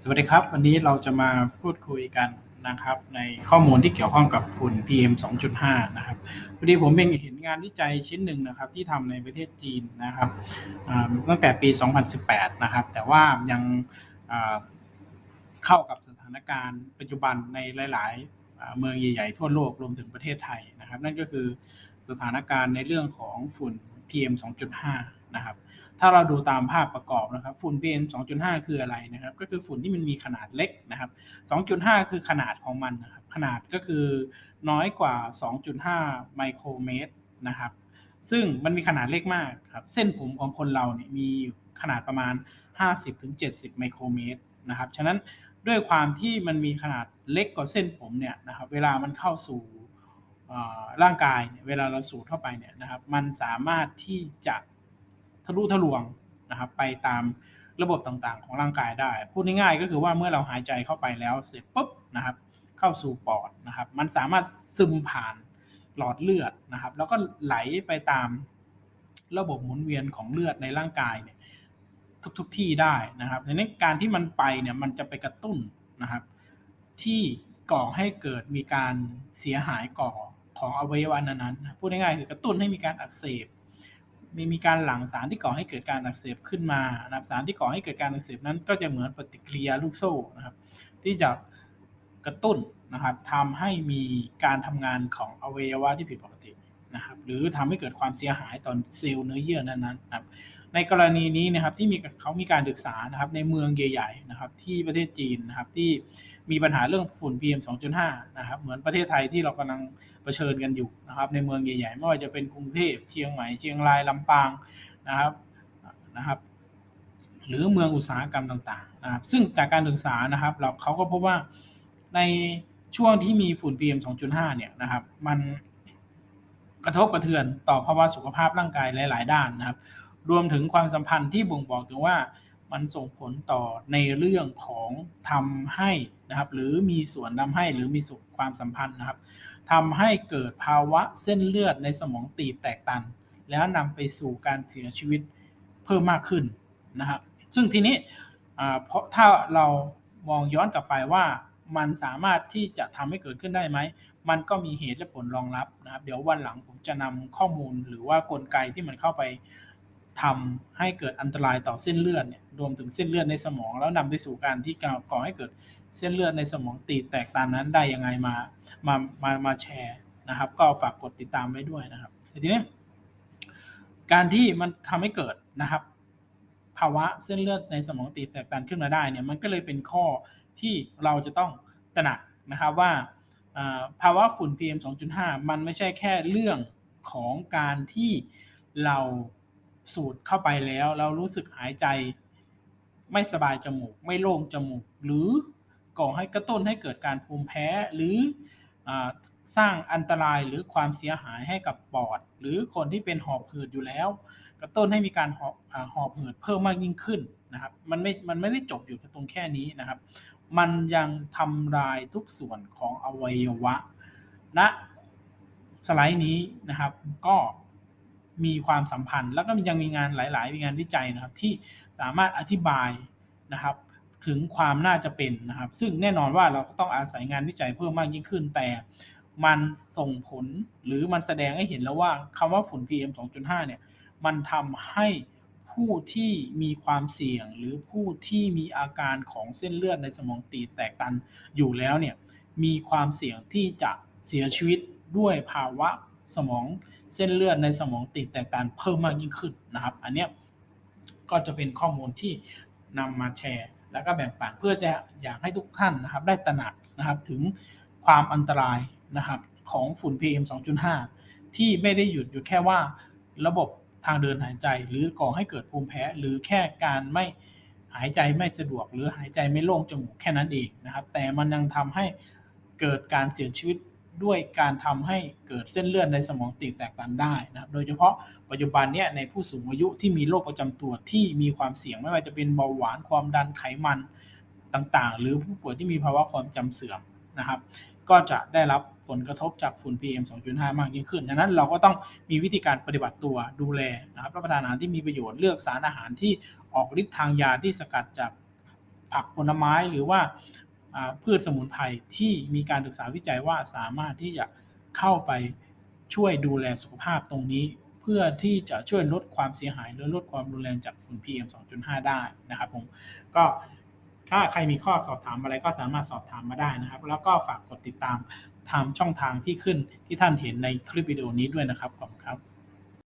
สวัสดีครับ วันนี้เราจะมาพูดคุยกันนะครับ ในข้อมูลที่เกี่ยวข้องกับฝุ่น PM 2.5 นะครับพอดีผมเองเห็นงานวิจัยชิ้นหนึ่งนะครับ ที่ทำในประเทศจีนนะครับตั้งแต่ปี 2018 นะครับ แต่ว่ายังเข้ากับสถานการณ์ปัจจุบันในหลาย ๆ เมืองใหญ่ ๆ ทั่วโลกรวมถึงประเทศไทยนะครับ นั่นก็คือสถานการณ์ในเรื่องของฝุ่น PM 2.5 นะครับ ถ้าเราดูตามภาพประกอบนะครับฝุ่น PM 2.5 คืออะไรนะครับ ก็คือฝุ่นที่มันมีขนาดเล็กนะครับ 2.5 คือขนาดของมันนะครับ ขนาดก็คือน้อยกว่า 2.5 ไมโครเมตรนะครับ ซึ่งมันมีขนาดเล็กมากครับ เส้นผมของคนเราเนี่ยมีขนาดประมาณ 50-70 ไมโครเมตรนะครับ ฉะนั้นด้วยความที่มันมีขนาดเล็กกว่าเส้นผมเนี่ยนะครับ เวลามันเข้าสู่ร่างกายเวลาเราสูดเข้าไปเนี่ยนะครับ มันสามารถที่จะ ทะลุทะลวงนะครับไปตามระบบต่างๆ ของร่างกายได้ พูดง่ายๆก็คือว่าเมื่อเราหายใจเข้าไปแล้วเสร็จปุ๊บนะครับ เข้าสู่ปอดนะครับ มันสามารถซึมผ่านหลอดเลือดนะครับ แล้วก็ไหลไปตามระบบหมุนเวียนของเลือดในร่างกายเนี่ยทุกๆทที่ได้นะครับดังนั้นการที่มันไปเนี่ยมันจะไปกระตุ้นนะครับ ที่ก่อให้เกิดมีการเสียหายก่อของอวัยวะนั้นๆพูดง่ายๆคือกระตุ้นให้มีการอักเสบ มีมีการหลั่งสารที่ก่อให้เกิดการอักเสบขึ้นมานะครับสารที่ก่อให้เกิดการอักเสบนั้น ก็จะเหมือนปฏิกิริยาลูกโซ่นะครับ ที่จะกระตุ้นนะครับทำให้มีการทำงานของอวัยวะที่ผิดปกติ นะครับหรือทำให้เกิดความเสียหายต่อเซลล์เนื้อเยื่อนั้นๆนะครับในกรณีนี้นะครับที่มีเขามีการศึกษานะครับในเมืองใหญ่ๆนะครับที่ประเทศจีนนะครับที่มีปัญหาเรื่องฝุ่น PM 2.5นะครับเหมือนประเทศไทยที่เรากำลังเผชิญกันอยู่นะครับในเมืองใหญ่ๆไม่ว่าจะเป็นกรุงเทพเชียงใหม่เชียงรายลำปางนะครับนะครับหรือเมืองอุตสาหกรรมต่างๆนะครับซึ่งจากการศึกษานะครับเราเขาก็พบว่าในช่วงที่มีฝุ่น PM 2.5เนี่ยนะครับมัน กระทบกระเทือนต่อภาวะสุขภาพร่างกายหลาย ๆ ด้านนะครับ รวมถึงความสัมพันธ์ที่บ่งบอกถึงว่ามันส่งผลต่อในเรื่องของทำให้นะครับ หรือมีส่วนทำให้หรือมีสุขความสัมพันธ์นะครับทำให้เกิดภาวะเส้นเลือดในสมองตีบแตกตัน แล้วนำไปสู่การเสียชีวิตเพิ่มมากขึ้นนะครับ ซึ่งทีนี้เพราะถ้าเรามองย้อนกลับไปว่า มันสามารถที่จะทำให้เกิดขึ้นได้ไหม มันก็มีเหตุและผลรองรับนะครับ เดี๋ยววันหลังผมจะนำข้อมูลหรือว่ากลไกที่มันเข้าไปทำให้เกิดอันตรายต่อเส้นเลือดเนี่ยรวมถึงเส้นเลือดในสมอง แล้วนำไปสู่การที่ก่อให้เกิดเส้นเลือดในสมองตีบแตกตันนั้นได้ยังไงมามามามาแชร์นะครับ ก็ฝากกดติดตามไว้ด้วยนะครับทีนี้การที่มันทำให้เกิดนะครับ ภาวะเส้นเลือดในสมองตีบแตกตันขึ้นมาได้เนี่ยมันก็เลยเป็นข้อ ที่เราจะต้องตระหนักนะครับว่าภาวะฝุ่น PM 2.5 มันไม่ใช่แค่เรื่องของการที่เราสูดเข้าไปแล้ว เรารู้สึกหายใจ ไม่สบายจมูก ไม่โล่งจมูก หรือก่อให้กระตุ้นให้เกิดการภูมิแพ้หรืออสร้างอันตรายหรือความเสียหายให้กับปอด หรือคนที่เป็นหอบหืดอยู่แล้ว กระตุ้นให้มีการหอบหอบหืดเพิ่มมากยิ่งขึ้นนะครับมันไม่มันไม่ได้จบอยู่ตรงแค่นี้นะครับ มันยังทำลายทุกส่วนของอวัยวะณนะสไลด์นี้นะครับก็มีความสัมพันธ์ แล้วก็ยังมีงานหลาย ๆ มีงานวิจัยนะครับที่สามารถอธิบายนะครับถึงความน่าจะเป็นนะครับ ซึ่งแน่นอนว่าเราก็ต้องอาศัยงานวิจัยเพิ่มมากยิ่งขึ้น แต่มันส่งผลหรือมันแสดงให้เห็นแล้วว่าคำว่าฝุ่น PM 2.5 เนี่ย มันทำให้ ผู้ที่มีความเสี่ยง หรือผู้ที่มีอาการของเส้นเลือดในสมองตีบแตกตันอยู่แล้วเนี่ยมีความเสี่ยงที่จะเสียชีวิตด้วยภาวะสมองเส้นเลือดในสมองตีบแตกตันเพิ่มมากยิ่งขึ้นนะครับ อันนี้ก็จะเป็นข้อมูลที่นำมาแชร์ แล้วก็แบ่งปันเพื่อจะอยากให้ทุกท่านนะครับ ได้ตระหนักนะครับถึงความอันตรายนะครับของฝุ่น PM 2.5 ที่ไม่ได้หยุดอยู่แค่ว่าระบบ ทางเดินหายใจ หรือก่อให้เกิดภูมิแพ้ หรือแค่การไม่หายใจไม่สะดวก หรือหายใจไม่โล่งจมูกแค่นั้นเองนะครับ แต่มันยังทำให้เกิดการเสียชีวิตด้วยการทำให้เกิดเส้นเลือดในสมองตีบแตกตันได้นะครับ โดยเฉพาะปัจจุบันเนี่ยในผู้สูงอายุที่มีโรคประจำตัวที่มีความเสี่ยงไม่ว่าจะเป็นเบาหวานความดันไขมันต่างๆ หรือผู้ป่วยที่มีภาวะความจำเสื่อมนะครับ ก็จะได้รับผลกระทบจากฝุ่น PM 2.5 มากยิ่งขึ้นดังนั้นเราก็ต้องมีวิธีการปฏิบัติตัวดูแลนะครับรับประทานอาหารที่มีประโยชน์เลือกสารอาหารที่ออกฤทธิ์ทางยาที่สกัดจากผักผลไม้หรือว่าอ่าพืชสมุนไพรที่มีการศึกษาวิจัยว่าสามารถที่จะเข้าไปช่วยดูแลสุขภาพตรงนี้ เพื่อที่จะช่วยลดความเสียหายหรือลดความรุนแรงจากฝุ่น PM 2.5 ได้นะครับผมก็ ถ้าใครมีข้อสอบถามอะไรก็สามารถสอบถามมาได้นะครับ แล้วก็ฝากกดติดตามทางช่องทางที่ขึ้นที่ท่านเห็นในคลิปวิดีโอนี้ด้วยนะครับขอบคุณครับ